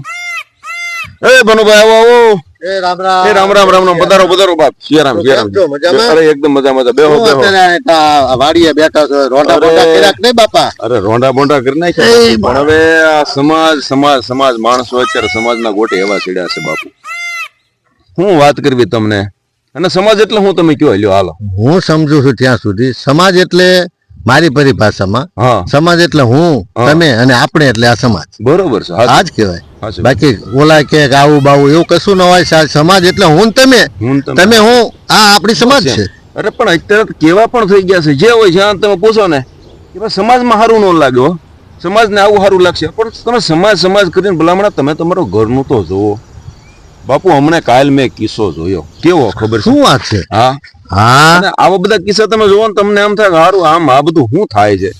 એ ભનુભાઈ આવો આવો. એ રામ રામ. એ રામ રામ રામ રામ. પધારો પધારો બાપ. સિયારામ સિયારામ મજામાં? અરે એકદમ મજા મજા બેહો બેહો. વાડીએ બેઠા છો? રોંડા બોંડા કર્યા નહીં બાપા? અરે રોંડા બોંડા કરી નાખ્યા પણ હવે આ સમાજ સમાજ સમાજ માણસો અત્યારે સમાજના ગોટે એવા સીડ્યા છે બાપુ. હું વાત કરવી તમને? અને સમાજ એટલે હું તમે કયો? લ્યો હાલો. હું સમજુ છું ત્યાં સુધી. સમાજ એટલે મારી પરિભાષામાં. સમાજ એટલે હું. તમે અને આપણે એટલે આ સમાજ. બરોબર છે. આજ કહેવાય. બાકી ઓલા કે આવું બાવું એવું કશું ન હોય સમાજ એટલે હું તમે. હું તમે. હું આ આપણી સમાજ છે. અરે પણ અત્યારે કેવા પણ થઈ ગયા છે. જે હોય જ્યાં તમે પૂછો ને. કે સમાજમાં સારું ન લાગ્યો સમાજને આવું સારું લાગશે. પણ તમે સમાજ સમાજ કરીને ભલામણા તમે તમારું ઘરનું તો જોવો બાપુ હમણાં કાલ મેં કિસ્સો જોયો. કેવો ખબર શું વાત છે? હા. હા. આવા બધા કિસ્સા તમે જોવો ને તમને એમ થાય સારું હારું આમ આ બધું શું થાય છે?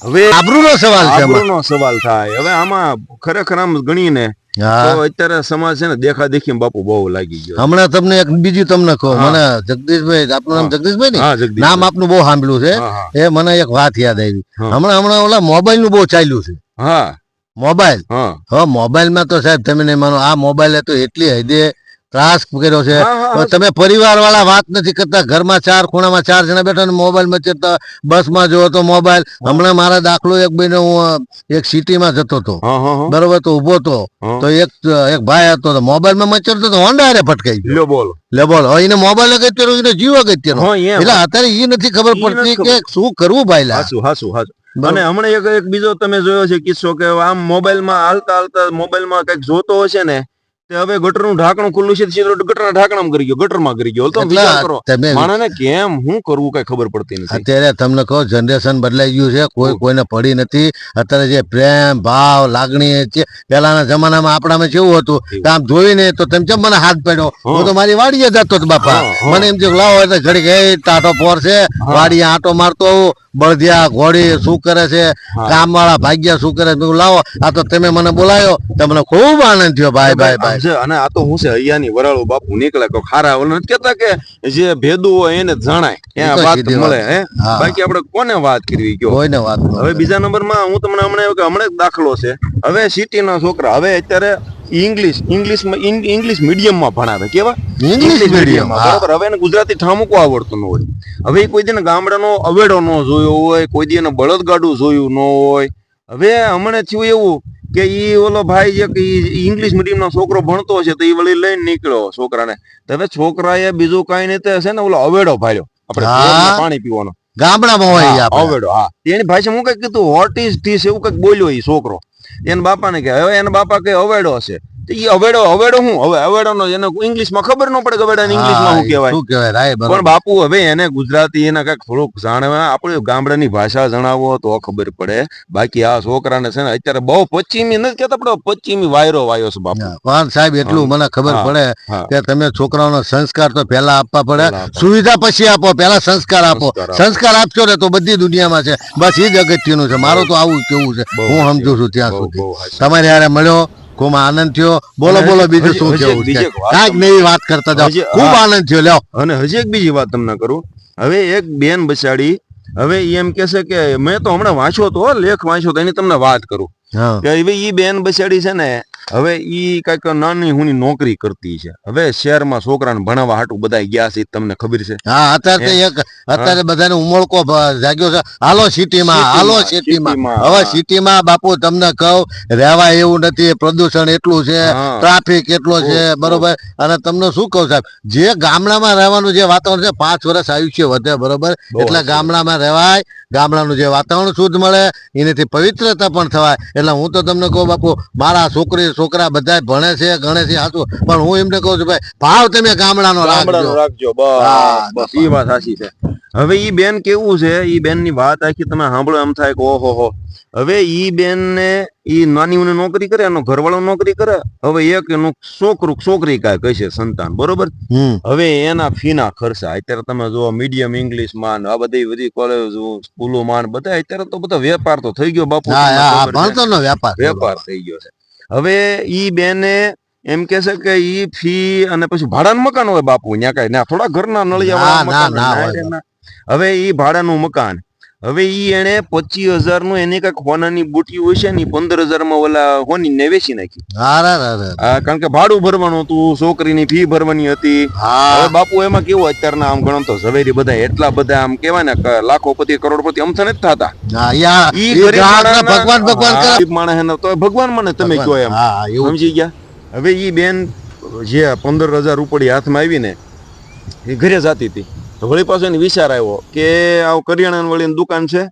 હવે આબરૂનો સવાલ છે આબરૂનો સવાલ થાય. હવે આમાં ખરેખર આમ ગણીને ને તો અત્યારે સમાજ છે ને દેખા દેખી બાપુ બહુ લાગી ગયો હમણાં તમને એક બીજું તમને કહો. મને જગદીશભાઈ આપનું નામ જગદીશભાઈ ને? નામ આપનું બહુ સાંભળ્યું છે. એ મને એક વાત યાદ આવી. હમણાં હમણાં ઓલા મોબાઈલનું બહુ ચાલ્યું છે. હા. મોબાઈલ? હા. મોબાઈલમાં તો સાહેબ તમે નહીં માનો આ મોબાઈલે તો એટલી હદે ત્રાસ કર્યો છે. તમે પરિવાર વાળા વાત નથી કરતા. ઘરમાં ચાર ખૂણામાં ચાર જણા બેઠા મોબાઈલમાં ચેતા બસમાં જોવો તો મોબાઈલ. હમણાં મારા દાખલો એક ભાઈને હું એક સિટીમાં જતો હતો. બરોબર તો ઊભો તો તો એક એક ભાઈ હતો મોબાઈલમાં મચરતો તો હોન્ડા રે ફટકાઈ ગયો. બોલો. લે બોલો. હવે એને મોબાઈલ અગત્યનો એને જીવ અગત્યનો. એટલે અત્યારે એ નથી ખબર પડતી કે શું કરવું ભાઈ હાસુ હાસુ હાસુ અને હમણાં એક એક બીજો તમે જોયો છે કિસ્સો કે આમ મોબાઈલમાં હાલતા હાલતા મોબાઈલમાં કંઈક જોતો હશે ને તે હવે ગટરનું ઢાંકણું ખુલ્લું છે સીધો ગટરના ઢાંકણામાં કરી ગયો ગટરમાં કરી ગયો. તો વિચાર કરો માણસને કેમ શું કરવું કઈ ખબર પડતી નથી. અત્યારે તમને કહો જનરેશન બદલાઈ ગયું છે કોઈ કોઈને પડી નથી. અત્યારે જે પ્રેમ ભાવ લાગણી છે પેલાના જમાનામાં આપણામાં કેવું હતું? કે આમ જોઈને તો તેમ કેમ મને હાથ પડ્યો? હું તો મારી વાડીએ જતો હતો બાપા. મને એમ થયું લાવો એટલે ઘડી ગઈ ટાટો ફોર છે. વાડીએ આટો મારતો આવું બળદિયા ઘોડી શું કરે છે? કામવાળા ભાગ્યા શું કરે છે? લાવો આ તો તમે મને બોલાયો. તમને ખૂબ આનંદ થયો. ભાઈ ભાઈ ભાઈ. છે, અને આ તો હું છે અહીંયાની વરાળો બાપુ નીકળે કોઈ ખારા વલણ. કેતા કે જે ભેદું હોય એને જણાય. ત્યાં વાત મળે હે? બાકી આપણે કોને વાત કરવી કયો? કોઈને વાત હવે બીજા નંબરમાં હું તમને હમણાં કે હમણાં દાખલો છે. હવે સિટીના છોકરા હવે અત્યારે ઇંગ્લિશ ઇંગ્લિશમાં ઇંગ્લિશ ઇંગ્લિશ મીડિયમમાં ભણાવે કેવા? ઇંગ્લિશ medium, બરાબર? હવે એને ગુજરાતી ઠામુકું આવડતું ન હોય. હવે કોઈ દિન ગામડાનો અવેડો ન જોયો હોય કોઈ દી એને બળદગાડું જોયું ન હોય. હવે હમણાં થયું એવું કે ઈ ઓલો ભાઈ જે ઇંગ્લિશ મીડિયમનો છોકરો ભણતો હશે તો ઈ વળી લઈને નીકળ્યો છોકરાને. તો હવે છોકરાએ બીજું કાંઈ નહીં તો છે ને ઓલો અવેડો ભાળ્યો. આપણે પાણી પીવાનો. ગામડામાં હોય. અવેડો હા. એની ભાષા હું કઈ કીધું વોટ ઇઝ ધીસ એવું કંઈક બોલ્યો એ છોકરો. એના બાપાને કે હવે એના બાપા કઈ અવેડો હશે. તો અવેડો અવેડો હું? હવે અવેડો નો એને ઇંગ્લિશમાં ખબર ન પડે અવેડા ઇંગ્લિશમાં શું કહેવાય. શું કહેવાય? રાય બરોબર. પણ બાપુ હવે એને ગુજરાતી એને કંઈક થોડુંક જાણવા આપણે ગામડાની ભાષા જણાવો તો ખબર પડે. બાકી આ છોકરાને છે ને અત્યારે બહુ પશ્ચિમી નથી કેતા પણ પશ્ચિમી વાયરો વાયો છે બાપુ. પણ સાહેબ એટલું મને ખબર પડે કે તમે છોકરાઓનો સંસ્કાર તો પહેલા આપવા પડે. સુવિધા પછી આપો પહેલા સંસ્કાર આપો. સંસ્કાર આપશો ને તો બધી દુનિયામાં છે. બસ એ જ અગત્યનું છે. મારું તો આવું કેવું છે. હું સમજુ છું ત્યાં સુધી. તમારે યારે મળ્યો. ખૂબ આનંદ થયો. બોલો બોલો બીજું શું કેવું છે? વાત કાંઈક નવી વાત કરતા જાઓ. ખૂબ આનંદ થયો લ્યો. અને હજી એક બીજી વાત તમને કરું. હવે એક બેન બચાડી હવે એ એમ કે છે કે મેં તો હમણાં વાંચ્યો તો લેખ વાંચ્યો તો એની તમને વાત કરું. કે હવે એ બેન બચાડી છે ને હવે ઈ કંઈક નાની હુની નોકરી કરતી છે. હવે શહેરમાં છોકરાને ભણાવવા હાટું બધા ગયા છે તમને ખબર છે. હા અત્યારે એક અત્યારે બધાને ઉમળકો જાગ્યો છે. હાલો સિટીમાં હાલો સિટીમાં, હવે સિટીમાં બાપુ તમને કહું રહેવા એવું નથી પ્રદૂષણ એટલું છે ટ્રાફિક એટલો છે બરોબર? અને તમને શું કહું સાહેબ જે ગામડામાં રહેવાનું જે વાતાવરણ છે પાંચ વર્ષ આયુષ્ય વધે બરોબર? એટલે ગામડામાં રહેવાય ગામડાનું જે વાતાવરણ શુદ્ધ મળે એનાથી પવિત્રતા પણ થવાય. એટલે હું તો તમને કહું બાપુ મારા છોકરી છોકરા બધા ભણે છે ગણે છે સાચું પણ હું એમને કહું છું ભાઈ ભાવ તમે ગામડાનો રાખજો. રાખજો બસ એ વાત સાચી છે. હવે ઈ બેન કેવું છે? ઈ બેનની વાત આખી તમે સાંભળો એમ થાય કે ઓહો હો. હવે ઈ બેન ને ઈ નાની ઉની નોકરી કરે એનો ઘરવાળો નોકરી કરે. હવે એક એનું છોકરું છોકરી કાય કહે છે સંતાન બરોબર? હવે એના ફીના ખર્ચા અત્યારે તમે જુઓ મીડિયમ ઇંગ્લિશમાં આ બધી બધી કોલેજ સ્કૂલો માં બધા અત્યારે તો બધા વેપાર તો થઈ ગયો બાપુ ભણતર વ્યાપાર છે. વેપાર થઈ ગયો છે. હવે ઈ બેને એમ કે છે કે ઈ ફી અને પછી ભાડાનું મકાન હોય બાપુ ત્યાં કઈ. ના થોડા ઘરના નળિયા. હવે ઈ ભાડાનું મકાન. હવે ઈ એને પચીસ હજારનું એની કંઈક હોનાની બુટી હોય છે ને પંદર હજારમાં ઓલા હોની ને વેચી નાખી. કારણ કે ભાડું ભરવાનું હતું છોકરીની ફી ભરવાની હતી. હવે બાપુ એમાં કેવું અત્યારના આમ ગણો તો ઝવેરી બધા એટલા બધા આમ કેવાય ને લાખો પતિ કરોડપતિ અમથા જ થતા. ભગવાન ભગવાન માણસ તો ભગવાન મને તમે કહો એમ. સમજી ગયા? હવે ઈ બેન જે પંદર હજાર રૂપડી હાથમાં આવીને એ ઘરે જાતી હતી. વળી પાછો એને વિચાર આવ્યો કે આવું કરિયાણા વળી દુકાન છે.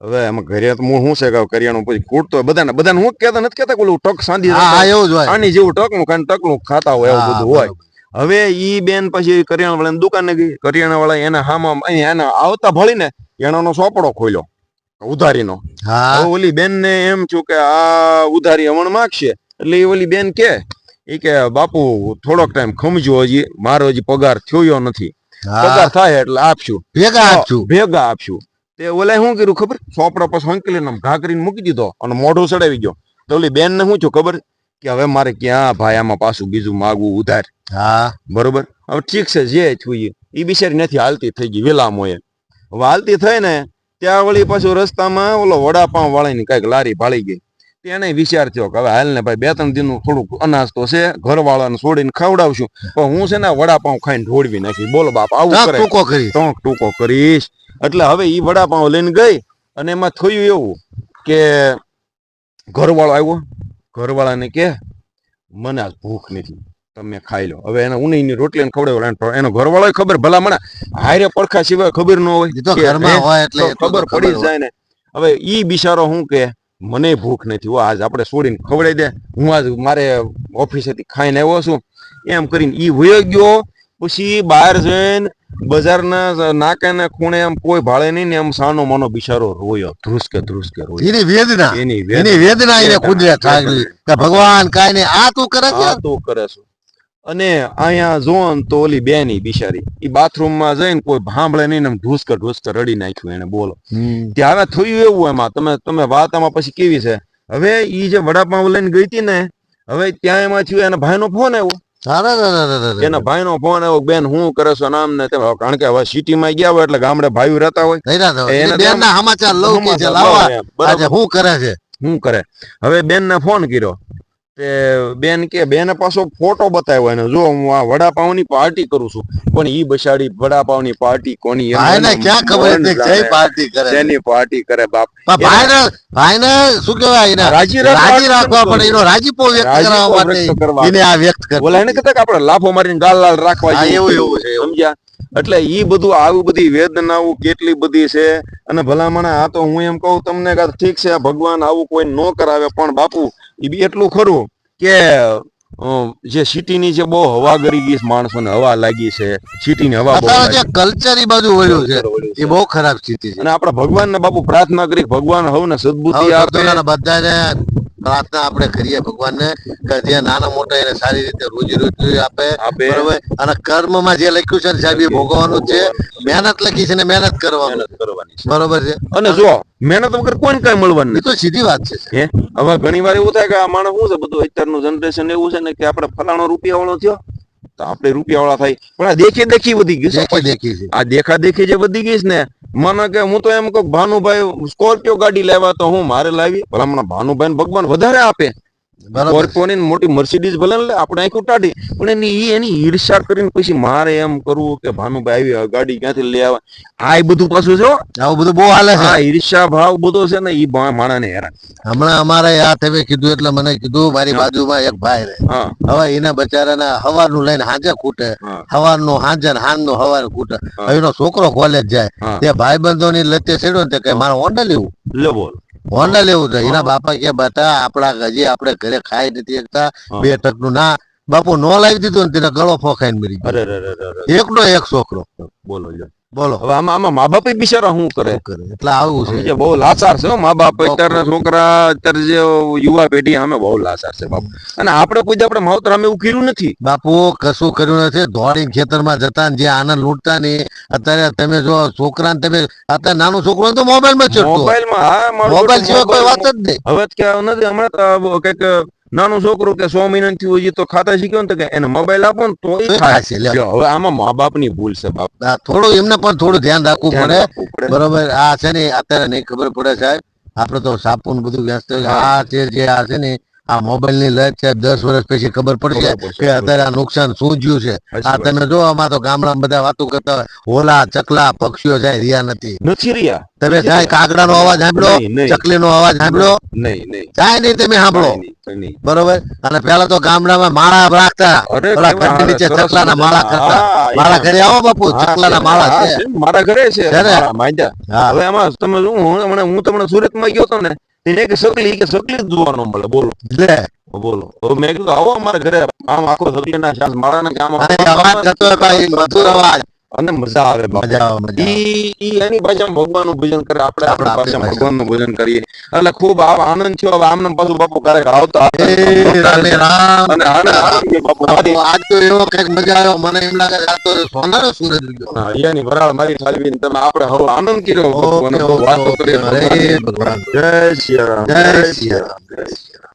હવે એમાં ઘરે તો હું શું છે કે કરિયાણું પછી ખૂટતો હોય બધાને બધાને હું કહેતા નથી કહેતા કે ટક સાંધી હા હા, એવું જ હોય. આની જેવું ટકનું ખાને ટકનું ખાતા હોય એવું બધું હોય. હવે ઈ બેન પછી કરિયાણા વાળાની દુકાને ગઈ. કરિયાણા વાળા એના હામાં એના આવતા ભળીને એનાનો સોપડો ખોલ્યો ઉધારીનો. હા. ઓલી બેન ને એમ છું કે આ ઉધારી હમણ માગશે. એટલે એ ઓલી બેન કે એ કે બાપુ થોડોક ટાઈમ ખમજો હજી મારો હજી પગાર થયો નથી. પગાર થાય એટલે આપશું. ભેગા આપશું. ભેગા આપશું. તે ઓલા શું કર્યું ખબર? સોપડા પછી હંકેલીને આમ ઘા કરીને મૂકી દીધો અને મોઢું ચડાવી ગયો. તો ઓલી બેન ને શું છું ખબર? કે હવે મારે ક્યાં ભાઈ આમાં પાછું બીજું માગવું ઉધાર. હા. બરોબર? હવે ઠીક છે જે થયું એ. બિચારી નથી હાલતી થઈ ગઈ વેલામોએ. હવે હાલતી થઈ ને ત્યાં વળી પાછું રસ્તામાં ઓલો વડાપાઉં વાળાની કંઈક લારી ભાળી ગઈ. તેને વિચાર થયો કે હવે હાલ ને ભાઈ બે ત્રણ દિનનું થોડુંક અનાજ તો છે ઘરવાળાને છોડીને ખવડાવશું. પણ હું છે ને વડાપાઉં ખાઈને ઢોળવી નાખી. બોલો બાપ આવું કરે ટૂંકો કરી ટોંક ટૂંકો કરીશ. એટલે હવે એ વડાપાઉં લઈને ગઈ અને એમાં થયું એવું કે ઘરવાળો આવ્યો. ઘરવાળાને કે મને આજ ભૂખ નથી. તમે ખાઈ લો. હવે એને ઉનીની રોટલી ખવડાવ્યો. એનો- એનો ઘરવાળો ખબર ભલા મને હારે પડખા સિવાય ખબર ન હોય. હે, ખબર પડી જાય ને. હવે ઈ બિચારો શું કે મને ભૂખ નથી. હો આજ આપણે છોડીને ખવડાવી દે. હું આજ મારે ઓફિસેથી ખાઈને આવ્યો છું. એમ કરીને એ વયો ગયો. પછી બહાર જઈને બજારના નાકાના ખૂણે આમ કોઈ ભાળે નહીં ને આમ સાનો માનો બિચારો રોયો. ધ્રુસકે ધ્રુસકે રોયો. એની વેદના. એની વેદના. એને. ખુદરે થાગલી ભગવાન કાંઈ નહીં આ તું કરે છે? આ તું કરે છે. અને અહીંયા જોન તો ઓલી બેની બિચારી. એ બાથરૂમમાં જઈને કોઈ સાંભળે નહીં એમ ઢૂસકર ઢુસકે ઢુસકે રડી નાખ્યું એને બોલો. હમ. ત્યાં હવે થયું એવું એમાં. તમે તમે વાત આમાં પછી કેવી છે? હવે ઈ જે વડાપાઉ લઈને ગઈ હતી ને હવે ત્યાં એમાં થયું એના ભાઈનો ફોન આવ્યો. એના ભાઈનો ફોન આવ્યો બેન હું કરે છો નામ ને કારણ કે હવે સિટીમાં ગયા હોય એટલે ગામડે ભાઈઓ રહેતા હોય. ના સમાચાર લઉં કે શું કરે છે? શું કરે? હવે બેન ને ફોન કર્યો. તે બેન કે બેને પાછો ફોટો બતાવ્યો એને. જો હું આ વડાપાવની પાર્ટી કરું છું પણ ઈ બસાડી વડાપાવની પાર્ટી કોની એનું ક્યાં ખબર છે હતી કે જાણે. જઈ પાર્ટી કરે તેની પાર્ટી કરે બાપ. ભાઈને ભાઈને શું કહેવાય એને રાજી રાજી રાખવા પડે એનો રાજીપો વ્યક્ત કરવા માટે એને આ વ્યક્ત કરે ઓલા એને કહેતા કે આપણે લાફો મારીને ગાલ લાલ રાખવા એવું એવું છે સમજ્યા? એટલે ઈ બધું આવી બધી વેદનાઓ કેટલી બધી છે? અને ભલામણ આ તો હું એમ કહું તમને કે ઠીક છે ભગવાન આવું કોઈ ન કરાવે પણ બાપુ બી એટલું ખરું કે જે સિટીની જે બહુ હવા ગરી ગઈ છે માણસોને હવા લાગી છે સિટીની હવા બહુ જે કલ્ચર ઈ બાજુ વળ્યું છે એ બહુ ખરાબ સ્થિતિ છે. અને આપણે ભગવાનને બાપુ પ્રાર્થના કરી ભગવાન હવને સદબુદ્ધિ હવે આપે. બધાને પ્રાર્થના આપણે કરીએ ભગવાનને કે જે નાના મોટા એને સારી રીતે રોજી રોટી આપે બરોબર? અને કર્મમાં જે લખ્યું છે ને સાહેબ એ ભોગવવાનું છે. મહેનત લખી છે ને મહેનત કરવાની. બરોબર છે? અને જો મહેનત વગર કોઈને કઈ મળવાનું એ તો સીધી વાત છે હવે ઘણી વાર એવું થાય કે આ માણસ શું છે બધું અત્યારનું જનરેશન એવું છે ને કે આપણે ફલાણો રૂપિયા વાળો થયો તો આપણે રૂપિયા વાળા થાય. પણ આ દેખી દેખી વધી ગયું આ દેખા દેખી જે વધી ગઈ છે ને મને કે હું તો એમ કહું ભાનુભાઈ સ્કોર્પિયો ગાડી લેવા તો હું મારે લાવી. ભલામણા ભાનુભાઈ ભગવાન વધારે આપે. બરોબર. મોટી મર્સિડીઝ ભલે ને આપણે આંખું ટાઢી પણ એની એની ઈર્ષા કરીને પછી મારે એમ કરવું કે ભાનુભાઈ આવી ગાડી ક્યાંથી લઈ આવે? આ બધું પાછું છે આવું બધું બહુ હાલે છે. ઈર્ષા ભાવ બધો છે ને ઈ માણાને હેરાન. હમણાં અમારે આ તમે કીધું એટલે મને કીધું મારી બાજુમાં એક ભાઈ રહે. હવે એના બચારાના હવારનું લઈને હાંજે ખૂટે. હવારનું હાંજે ને હાંજનું હવાર ખૂટે. એનો છોકરો કોલેજ જાય. તે ભાઈ બંધોની લતે ચડ્યો ને તે કે મારે હોન્ડા લેવું. લે બોલ. હોન્ડા લેવું છે એના બાપા કે બતા આપણા હજી આપણે ઘરે ખાઈ નથી એકતા બે ટકનું. ના બાપુ નો લાવી દીધું ને તેને ગળો ફોખાઈને મરી ગયો. એકનો એક છોકરો. બોલો લ્યો. બોલો. હવે આમાં આમાં મા બાપ બિચારા શું કરે? એટલે આવું છે. બહુ લાચાર છે મા બાપ. અત્યારના છોકરા અત્યારે જે યુવા પેઢી અમે બહુ લાચાર છે બાપ. અને આપણે કોઈ આપણે માવતર અમે એવું કર્યું નથી. બાપુ કશું કર્યું નથી. દોડી ખેતરમાં જતા જે આનંદ લૂંટતા ને અત્યારે તમે જો છોકરાને તમે અત્યારે નાનું છોકરો તો મોબાઈલમાં મોબાઈલ મોબાઈલમાં હા મોબાઈલ સિવાય કોઈ વાત જ નહીં. હવે કે નથી હમણાં કંઈક નાનું છોકરું કે સો મહિનાથી હજી તો ખાતા શીખ્યો ને તો કે એને મોબાઈલ આપો ને તો એ ખાશે, હવે આમાં મા બાપની ભૂલ છે બાપ. થોડું એમને પણ થોડું ધ્યાન રાખવું પડે. બરોબર આ છે ને અત્યારે નહીં ખબર પડે સાહેબ. આપડે તો સાપુ ને બધું વ્યસ્ત આ છે જે આ છે ને આ મોબાઈલની લત છે દસ વર્ષ પછી ખબર પડશે કે અત્યારે આ નુકસાન શું જ્યું છે. આ તમે જો આમાં તો ગામડામાં બધા વાતો કરતા હોય હોલા ચકલા પક્ષીઓ જાય રહ્યા નથી. નથી રહ્યા. તમે જાય કાગડા નો અવાજ નહીં. ચકલી નો અવાજ સાંભળો. નહીં નહીં. જાય નહીં તમે સાંભળો. બરોબર? અને પેલા તો ગામડામાં માળા રાખતા. કેવા નીચે ચકલાના માળા કરતા. મારા ઘરે આવો બાપુ ચકલાના માળા છે. મારા ઘરે છે. હવે આમાં તમે શું હું હમણાં હું તમને સુરતમાં ગયો હતો ને તેને કે સકલી કે સકલી જોવાનો મળે. બોલો. લે, બોલો. મેં કીધું, આવો અમારા ઘરે. આમ આખો સકલીના શાસ માળાના કે આમ આ અવાજ થતો ભાઈ. મધુર અવાજ. અને મજા આવે એની ભાષામાં ભગવાનનું ભજન કરે આપણે આપણા ભાષામાં ભગવાનનું ભજન કરીએ. એટલે ખૂબ આ આનંદ થયો. આમને પાછું બાપુ ક્યારેક આવતા આજ તો એવો કંઈક મજા આવ્યો. મને એમ લાગે છે આજ તો સોનાનો સૂરજ અહીંયાની વરાળ મારી ઠાલવીને તમે આપણે હવે આનંદ કર્યો ભગવાન. જય શ્રી રામ જય શ્રી રામ. જય શ્રી રામ.